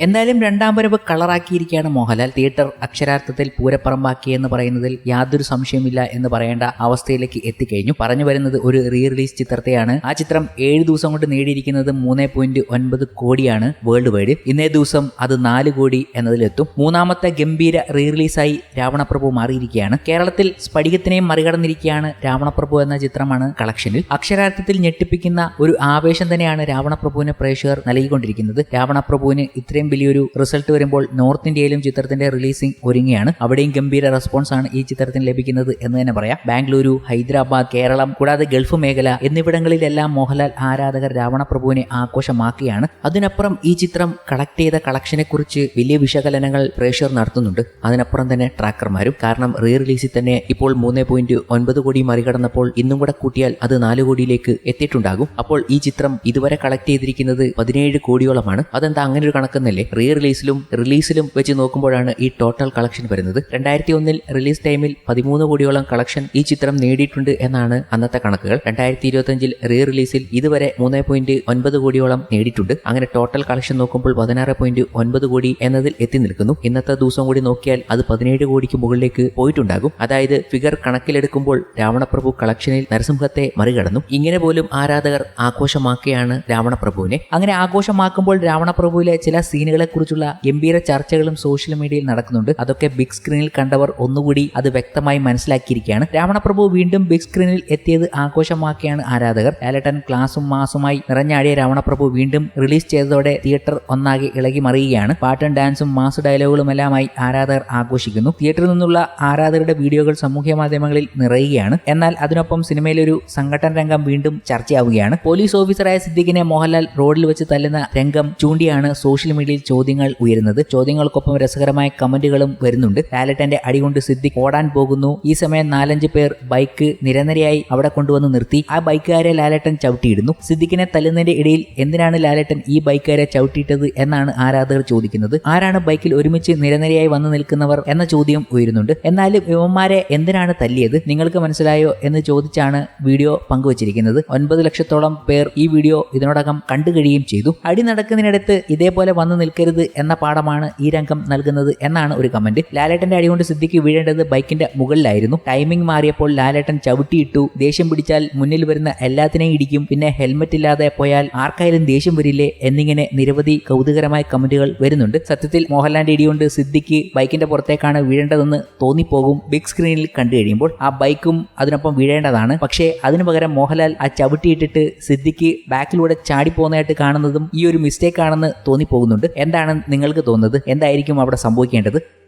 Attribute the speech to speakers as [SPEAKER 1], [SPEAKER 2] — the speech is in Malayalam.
[SPEAKER 1] എന്തായാലും രണ്ടാം വരവ് കളറാക്കിയിരിക്കുകയാണ് മോഹൻലാൽ. തിയേറ്റർ അക്ഷരാർത്ഥത്തിൽ പൂരപ്പറമ്പാക്കി എന്ന് പറയുന്നതിൽ യാതൊരു സംശയമില്ല എന്ന് പറയേണ്ട അവസ്ഥയിലേക്ക് എത്തിക്കഴിഞ്ഞു. പറഞ്ഞു വരുന്നത് ഒരു റീ റിലീസ് ചിത്രത്തെയാണ്. ആ ചിത്രം ഏഴ് ദിവസം കൊണ്ട് നേടിയിരിക്കുന്നത് മൂന്ന് പോയിന്റ് ഒൻപത് കോടിയാണ് വേൾഡ് വൈഡ് ഇന്നേ ദിവസം അത് നാല് കോടി എന്നതിലെത്തും. മൂന്നാമത്തെ ഗംഭീര റീ റിലീസായി രാവണപ്രഭു മാറിയിരിക്കുകയാണ്. കേരളത്തിൽ സ്ഫടികത്തിനെയും മറികടന്നിരിക്കുകയാണ് രാവണപ്രഭു എന്ന ചിത്രമാണ് കളക്ഷനിൽ. അക്ഷരാർത്ഥത്തിൽ ഞെട്ടിപ്പിക്കുന്ന ഒരു ആവേശം തന്നെയാണ് രാവണപ്രഭുവിന് പ്രേക്ഷകർ നൽകിക്കൊണ്ടിരിക്കുന്നത്. രാവണപ്രഭുവിന് ഇത്രയും വലിയൊരു റിസൾട്ട് വരുമ്പോൾ നോർത്ത് ഇന്ത്യയിലും ചിത്രത്തിന്റെ റിലീസിംഗ് ഒരുങ്ങിയാണ് അവിടെയും ഗംഭീര റെസ്പോൺസ് ആണ് ഈ ചിത്രത്തിന് ലഭിക്കുന്നത് എന്ന് തന്നെ പറയാം. ബാംഗ്ലൂരു ഹൈദരാബാദ് കേരളം കൂടാതെ ഗൾഫ് മേഖല എന്നിവിടങ്ങളിലെല്ലാം മോഹൻലാൽ ആരാധകർ രാവണപ്രഭുവിനെ ആഘോഷമാക്കുകയാണ്. അതിനപ്പുറം ഈ ചിത്രം കളക്ട് ചെയ്ത കളക്ഷനെ കുറിച്ച് വലിയ വിശകലനങ്ങൾ പ്രേക്ഷകർ നടത്തുന്നുണ്ട്. അതിനപ്പുറം തന്നെ ട്രാക്കർമാരും. കാരണം റീ റിലീസിൽ തന്നെ ഇപ്പോൾ മൂന്ന് പോയിന്റ് ഒൻപത് കോടി മറികടന്നപ്പോൾ ഇന്നും കൂടെ കൂട്ടിയാൽ അത് നാല് കോടിയിലേക്ക് എത്തിയിട്ടുണ്ടാകും. അപ്പോൾ ഈ ചിത്രം ഇതുവരെ കളക്ട് ചെയ്തിരിക്കുന്നത് പതിനേഴ് കോടിയോളമാണ്. അതെന്താ അങ്ങനെ ഒരു കണക്കെന്നല്ലേ? റീ റിലീസിലും റിലീസിലും വെച്ച് നോക്കുമ്പോഴാണ് ഈ ടോട്ടൽ കളക്ഷൻ വരുന്നത്. രണ്ടായിരത്തി ഒന്നിൽ റിലീസ് ടൈമിൽ പതിമൂന്ന് കോടിയോളം കളക്ഷൻ ഈ ചിത്രം നേടിയിട്ടുണ്ട് എന്നാണ് അന്നത്തെ കണക്കുകൾ. രണ്ടായിരത്തി ഇരുപത്തിയഞ്ചിൽ റീ റിലീസിൽ ഇതുവരെ മൂന്ന് പോയിന്റ് ഒൻപത് കോടിയോളം നേടിയിട്ടുണ്ട്. അങ്ങനെ ടോട്ടൽ കളക്ഷൻ നോക്കുമ്പോൾ പതിനാറ് പോയിന്റ് ഒൻപത് കോടി എന്നതിൽ എത്തി നിൽക്കുന്നു. ഇന്നത്തെ ദിവസം കൂടി നോക്കിയാൽ അത് പതിനേഴ് കോടിക്ക് മുകളിലേക്ക് പോയിട്ടുണ്ടാകും. അതായത് ഫിഗർ കണക്കിലെടുക്കുമ്പോൾ രാവണപ്രഭു കളക്ഷനിൽ നരസിംഹത്തെ മറികടന്നു. ഇങ്ങനെ പോലും ആരാധകർ ആഘോഷമാക്കിയാണ് രാവണപ്രഭുവിനെ. അങ്ങനെ ആഘോഷമാക്കുമ്പോൾ രാവണപ്രഭുവിലെ ചില സീനുകളെ കുറിച്ചുള്ള ഗംഭീര ചർച്ചകളും സോഷ്യൽ മീഡിയയിൽ നടക്കുന്നുണ്ട്. അതൊക്കെ ബിഗ് സ്ക്രീനിൽ കണ്ടവർ ഒന്നുകൂടി അത് വ്യക്തമായി മനസ്സിലാക്കിയിരിക്കുകയാണ്. രാവണപ്രഭു വീണ്ടും ബിഗ് സ്ക്രീനിൽ എത്തിയത് ആഘോഷമാക്കിയാണ് ആരാധകർ. ലാലട്ടൻ ക്ലാസും മാസുമായി നിറഞ്ഞാടിയ രാവണപ്രഭു വീണ്ടും റിലീസ് ചെയ്തതോടെ തിയേറ്റർ ഒന്നാകെ ഇളകി മറിയുകയാണ്. പാട്ടും ഡാൻസും മാസ് ഡയലോഗുകളും എല്ലാമായി ആരാധകർ ആഘോഷിക്കുന്നു. തിയേറ്ററിൽ നിന്നുള്ള ആരാധകരുടെ വീഡിയോകൾ സാമൂഹ്യ മാധ്യമങ്ങളിൽ നിറയുകയാണ്. എന്നാൽ അതിനൊപ്പം സിനിമയിലൊരു സംഘടന രംഗം വീണ്ടും ചർച്ചയാവുകയാണ്. പോലീസ് ഓഫീസറായ സിദ്ദിഖിനെ മോഹൻലാൽ റോഡിൽ വെച്ച് തല്ലുന്ന രംഗം ചൂണ്ടിയാണ് സോഷ്യൽ മീഡിയയിൽ ചോദ്യങ്ങൾ ഉയരുന്നത്. ചോദ്യങ്ങൾക്കൊപ്പം രസകരമായ കമന്റുകളും വരുന്നുണ്ട്. ലാലറ്റന്റെ അടികൊണ്ട് സിദ്ധി ഓടാൻ പോകുന്നു. ഈ സമയം നാലഞ്ച് പേർ ബൈക്ക് നിരനിരയായി അവിടെ കൊണ്ടുവന്ന് നിർത്തി. ആ ബൈക്കുകാരെ ലാലേട്ടൻ ചവിട്ടിയിടുന്നു. സിദ്ദിഖിനെ തല്ലുന്നതിന്റെ ഇടയിൽ എന്തിനാണ് ലാലേട്ടൻ ഈ ബൈക്കുകാരെ ചവിട്ടിയിട്ടത് എന്നാണ് ആരാധകർ ചോദിക്കുന്നത്. ആരാണ് ബൈക്കിൽ ഒരുമിച്ച് നിരനിരയായി വന്നു നിൽക്കുന്നവർ എന്ന ചോദ്യം ഉയരുന്നുണ്ട്. എന്നാലും യുവന്മാരെ എന്തിനാണ് തല്ലിയത്? നിങ്ങൾക്ക് മനസ്സിലായോ എന്ന് ചോദിച്ചാണ് വീഡിയോ പങ്കുവച്ചിരിക്കുന്നത്. ഒൻപത് ലക്ഷത്തോളം പേർ ഈ വീഡിയോ ഇതിനോടകം കണ്ടു കഴിയുകയും ചെയ്തു. അടി നടക്കുന്നതിനടുത്ത് ഇതേപോലെ വന്നു നിൽക്കരുത് എന്ന പാഠമാണ് ഈ രംഗം നൽകുന്നത് എന്നാണ് ഒരു കമന്റ് ലാലേട്ടന്റെ അടികൊണ്ട് സിദ്ധിക്ക് വീഴേണ്ടത് ബൈക്കിന്റെ മുകളിലായിരുന്നു. ടൈമിംഗ് മാറിയപ്പോൾ ലാലേട്ടൻ ചവിട്ടിയിട്ടു ദേഷ്യം പിടിച്ചാൽ മുന്നിൽ വരുന്ന എല്ലാത്തിനെയും ഇടിക്കും പിന്നെ ഹെൽമറ്റ് ഇല്ലാതെ പോയാൽ ആർക്കായാലും ദേഷ്യം വരില്ലേ എന്നിങ്ങനെ നിരവധി കൗതുകരമായ കമന്റുകൾ വരുന്നുണ്ട്. സത്യത്തിൽ മോഹൻലാലിന്റെ ഇടികൊണ്ട് സിദ്ദിഖ് ബൈക്കിന്റെ പുറത്തേക്കാണ് വീഴേണ്ടതെന്ന് തോന്നിപ്പോകും ബിഗ് സ്ക്രീനിൽ കണ്ടു കഴിയുമ്പോൾ. ആ ബൈക്കും അതിനൊപ്പം വീഴേണ്ടതാണ്. പക്ഷേ അതിനു പകരം മോഹൻലാൽ ആ ചവിട്ടിയിട്ടിട്ട് സിദ്ദിഖ് ബാക്കിലൂടെ ചാടിപ്പോകുന്നതായിട്ട് കാണുന്നതും ഈ ഒരു മിസ്റ്റേക്ക് ആണെന്ന് തോന്നിപ്പോകുന്നുണ്ട്. എന്താണ് നിങ്ങൾക്ക് തോന്നുന്നത്? എന്തായിരിക്കും അവിടെ സംഭവിക്കേണ്ടത്?